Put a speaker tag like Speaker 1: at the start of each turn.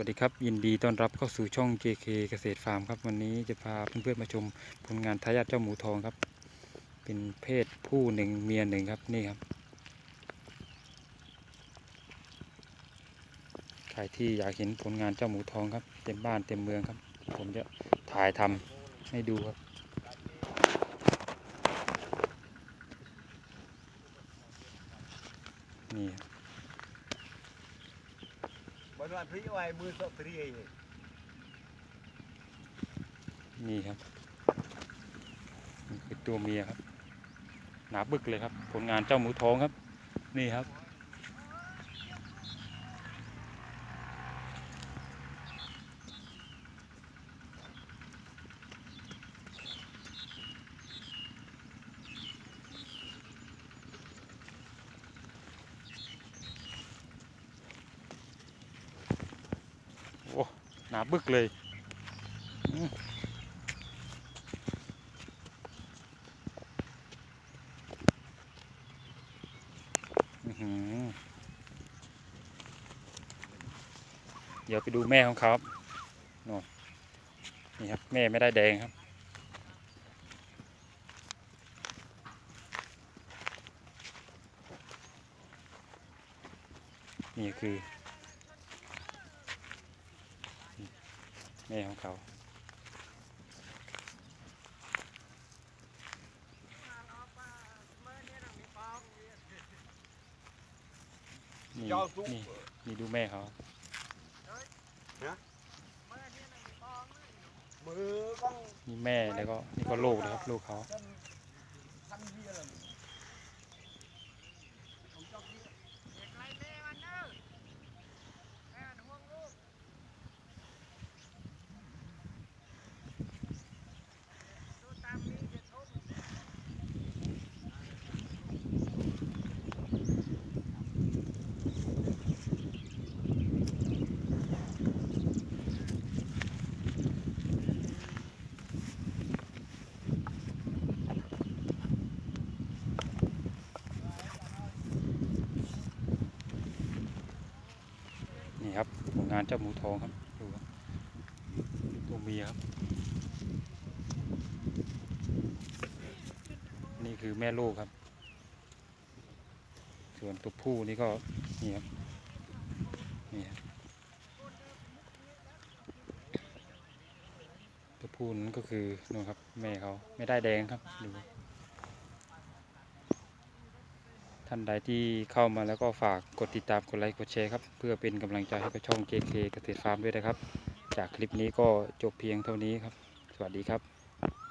Speaker 1: วัสดีครับ ยินดีต้อนรับเข้าสู่ช่อง JK เกษตรฟาร์มครับ วันนี้จะพาเพื่อนๆมาชมผลงานทายาทเจ้าหมูทองครับ เป็นเพศผู้หนึ่งเมียหนึ่งครับนี่ครับ ใครที่อยากเห็นผลงานเจ้าหมูทองครับ เต็มบ้านเต็มเมืองครับ ผมจะถ่ายทำให้ดูครับนี่ครับ
Speaker 2: บนวันพริไว้มือสกปรี
Speaker 1: นี่ครับนี่คือตัวเมียครับ หนาบึกเลยครับ ผลงานเจ้าหมูทองครับ นี่ครับ โอ้ หนาบึกเลยเดี๋ยวไปดูแม่ของเขาครับโน่นนี่ครับ แม่ไม่ได้แดงครับ นี่คือ แม่ของเขานี่
Speaker 2: ยอสุก
Speaker 1: นี่นี่ดูแม่เขา
Speaker 2: มือก้อง
Speaker 1: นี่แม่แล้วก็นี่ก็ลูกนะครับลูกเขา ครับผลงานเจ้าหมูทองครับดูครับตัวเมียครับ นี่คือแม่ลูกครับ ส่วนตัวผู้นี่ก็นี่ครับนี่ครับตัวผู้นั้นก็คือนู่นครับแม่เขาไม่ได้แดงครับดูครับ ท่านใดที่เข้ามาแล้วก็ฝากกดติดตามกดไลค์กดแชร์ครับ เพื่อเป็นกำลังใจให้กับช่อง JK เกษตรฟาร์มด้วยนะครับ จากคลิปนี้ก็จบเพียงเท่านี้ครับ สวัสดีครับ